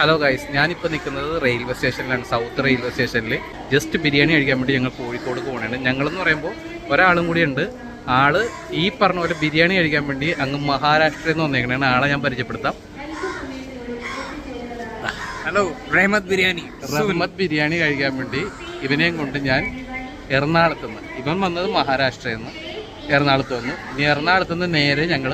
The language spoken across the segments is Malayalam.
ഹലോ ഗൈസ് ഞാനിപ്പോൾ നിൽക്കുന്നത് റെയിൽവേ സ്റ്റേഷനിലാണ് സൗത്ത് റെയിൽവേ സ്റ്റേഷനിൽ ജസ്റ്റ് ബിരിയാണി കഴിക്കാൻ വേണ്ടി ഞങ്ങൾ കോഴിക്കോട് പോകണാണ് ഞങ്ങളെന്ന് പറയുമ്പോൾ ഒരാളും കൂടി ഉണ്ട്. ആൾ ഈ പറഞ്ഞ പോലെ ബിരിയാണി കഴിക്കാൻ വേണ്ടി അങ്ങ് മഹാരാഷ്ട്രയിൽ നിന്ന് വന്നേക്കണേ ആളെ ഞാൻ പരിചയപ്പെടുത്താം. ഹലോ റഹ്മത്ത് ബിരിയാണി റഹ്മത്ത് ബിരിയാണി കഴിക്കാൻ വേണ്ടി ഇവനെയും കൊണ്ട് ഞാൻ എറണാകുളത്ത് നിന്ന്. ഇവൻ വന്നത് മഹാരാഷ്ട്രയിൽ നിന്ന്. എറണാകുളത്ത് വന്നു. ഇനി എറണാകുളത്ത് നിന്ന് നേരെ ഞങ്ങൾ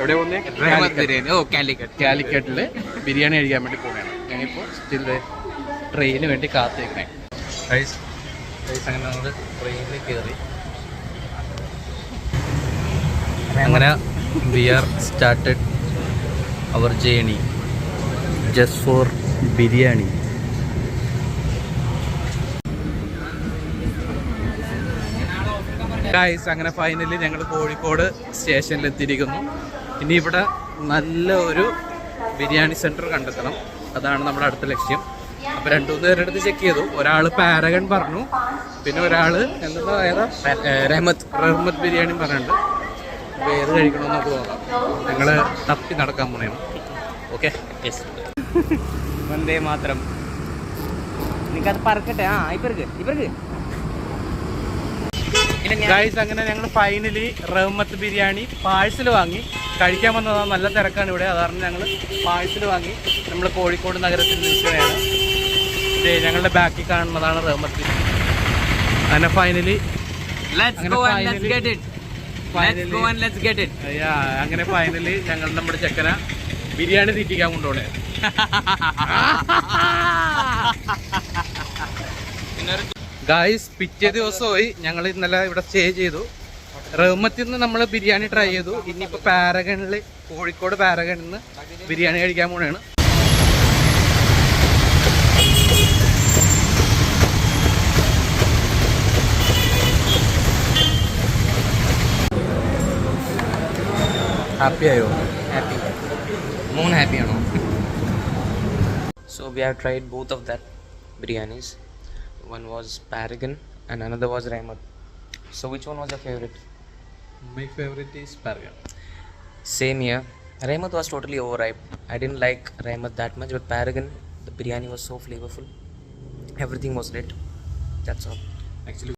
എവിടെ വന്നേ? റഹ്മത്ത് ബിരിയാണി ഓ കാലിക്കറ്റ്. കാലിക്കറ്റിൽ ബിരിയാണി കഴിക്കാൻ വേണ്ടി പോവുകയാണ്. ഞാനിപ്പോൾ സ്റ്റിൽ ട്രെയിനിന് വേണ്ടി കാത്തേക്കണേ റൈസ് റൈസ് അങ്ങനെ നമ്മൾ ട്രെയിനിൽ കയറി അങ്ങനെ we are started our journey just for biryani guys അങ്ങനെ ഫൈനലി ഞങ്ങൾ കോഴിക്കോട് സ്റ്റേഷനിലെത്തിയിരിക്കുന്നു ഇനി ഇവിടെ നല്ല ഒരു ബിരിയാണി സെന്റർ കണ്ടെത്തണം. അതാണ് നമ്മുടെ അടുത്ത ലക്ഷ്യം. അപ്പോൾ രണ്ടു മൂന്ന് പേരുടെ അടുത്ത് ചെക്ക് ചെയ്തു. ഒരാൾ പാരഗൺ പറഞ്ഞു. പിന്നെ ഒരാൾ എന്താ ഏതാ? റഹ്മത്ത് റഹ്മത്ത് ബിരിയാണി പറഞ്ഞിട്ടുണ്ട്. അപ്പോൾ ഏത് കഴിക്കണമെന്ന് നമുക്ക് തോന്നാം ഞങ്ങൾ തപ്പി നടക്കാൻ പോണേണ്. ഓക്കെ? വന്ദേ മാത്രം. നിനക്കത് പറക്കട്ടെ? ആ ഇപ്പർക്ക് ഇപ്പർക്ക് ഗൈസ് അങ്ങനെ ഞങ്ങൾ ഫൈനലി റഹ്മത്ത് ബിരിയാണി പാഴ്സൽ വാങ്ങി. കഴിക്കാൻ വന്നതാണ് നല്ല തിരക്കാണ് ഇവിടെ. അതാണ് ഞങ്ങൾ പാഴ്സൽ വാങ്ങി. നമ്മൾ കോഴിക്കോട് നഗരത്തിൽ നിൽക്കുകയാണ്. ഇതേ ഞങ്ങളുടെ ബാക്കിൽ കാണുന്നതാണ് റഹ്മത്ത് ബിരിയാണി. അങ്ങനെ ഫൈനലി അങ്ങനെ ഫൈനലി ഞങ്ങൾ നമ്മുടെ ചെക്കന ബിരിയാണി തീറ്റിക്കാൻ കൊണ്ടുപോണേ. ഗായ്സ് പിറ്റേ ദിവസമായി ഞങ്ങൾ ഇന്നലെ ഇവിടെ സ്റ്റേ ചെയ്തു. റഹ്മത്തിൽ നിന്ന് നമ്മൾ ബിരിയാണി ട്രൈ ചെയ്തു. ഇനിയിപ്പോൾ പാരഗണിൽ കോഴിക്കോട് പാരഗണിൽ നിന്ന് ബിരിയാണി കഴിക്കാൻ പോണാണ്. ഹാപ്പി ആയോ? ഹാപ്പി മൂന്ന് ഹാപ്പി ആണോ? So we have tried both of that biryanis. one was Paragon and another was Raimat. So which one was your favorite? My favorite is Paragon. Same here. Raimat was totally overripe. I didn't like Raimat that much, but Paragon, the biryani was so flavorful. Everything was lit. That's all. Actually.